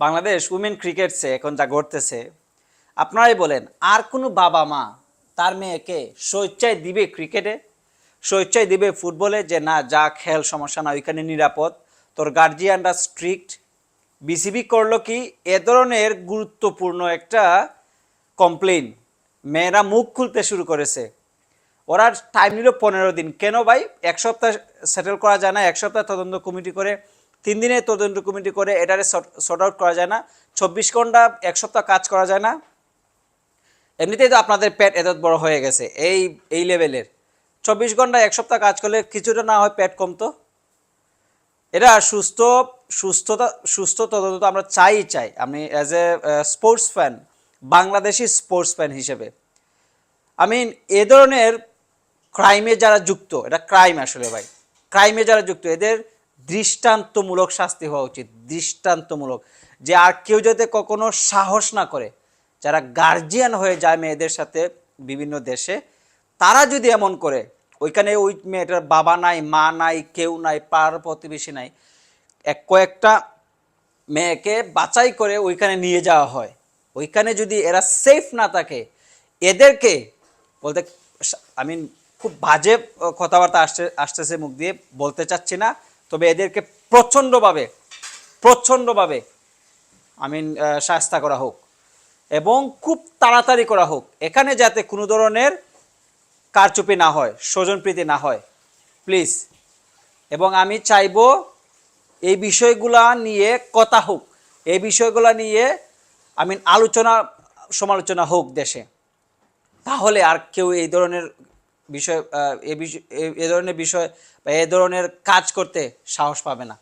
Bangladesh women ক্রিকেটসে এখন যা ঘটতেছে। আপনারাই বলেন, আর কোনো বাবা মা তার মেয়েকে স্বেচ্ছায় দিবে ক্রিকেটে স্বেচ্ছায় দিবে ফুটবলে যে, না, যা খেল, সমস্যা না ওইখানে নিরাপদ। তোর গার্জিয়ানরা স্ট্রিক্ট বিসিবি করল কি? এ ধরনের গুরুত্বপূর্ণ একটা কমপ্লেন মেয়েরা মুখ খুলতে শুরু করেছে। ওরা টাইম নিল পনেরো দিন। কেন ভাই? এক সপ্তাহ সেটেল করা যায় না, এক সপ্তাহ তদন্ত কমিটি করে তিন দিনে তদন্ত কমিটি করে এটারে শর্ট আউট করা যায় না। চব্বিশ ঘণ্টা, এক সপ্তাহ কাজ করা যায় না। এমনিতেই তো আপনাদের পেট এত বড় হয়ে গেছে, এই এই লেভেলের। চব্বিশ ঘণ্টা, এক সপ্তাহ কাজ করলে কিছুটা না হয় পেট কমতো। এটা সুস্থ, সুস্থতা, সুস্থ তদন্ত আমরা চাই চাই। আমি as a sports fan Bangladeshi sports fan হিসেবে। আমি এ ধরনের ক্রাইমে যারা যুক্ত, এটা ক্রাইম আসলে ভাই। ক্রাইমে যারা যুক্ত, এদের দৃষ্টান্তমূলক শাস্তি হওয়া উচিত, দৃষ্টান্তমূলক। যে আর কেউ যাতে কখনো সাহস না করে, যারা গার্জিয়ান হয়ে যায় মেয়েদের সাথে বিভিন্ন দেশে, তারা যদি এমন করে, ওইখানে ওই মেয়েটার বাবা নাই, মা নাই, কেউ নাই, পাড়ার প্রতিবেশী নাই, এক কয়েকটা মেয়েকে বাছাই করে ওইখানে নিয়ে যাওয়া হয়। ওইখানে যদি এরা সেফ না থাকে, এদেরকে বলতে আই মিন খুব বাজে কথাবার্তা আসছে, আসতেছে মুখ দিয়ে, বলতে চাচ্ছি না। তবে এদেরকে প্রচণ্ডভাবে প্রচণ্ডভাবে আই মিন শাস্তা করা হোক এবং খুব তাড়াতাড়ি করা হোক। এখানে যাতে কোনো ধরনের কারচুপি না হয়, স্বজনপ্রীতি না হয় প্লিজ এবং আমি চাইব এই বিষয়গুলা নিয়ে কথা হোক, এই বিষয়গুলা নিয়ে আই মিন আলোচনা, সমালোচনা হোক দেশে। তাহলে আর কেউ এই ধরনের বিষয় এ ধরনের বিষয় বা এ ধরনের কাজ করতে সাহস পাবে না।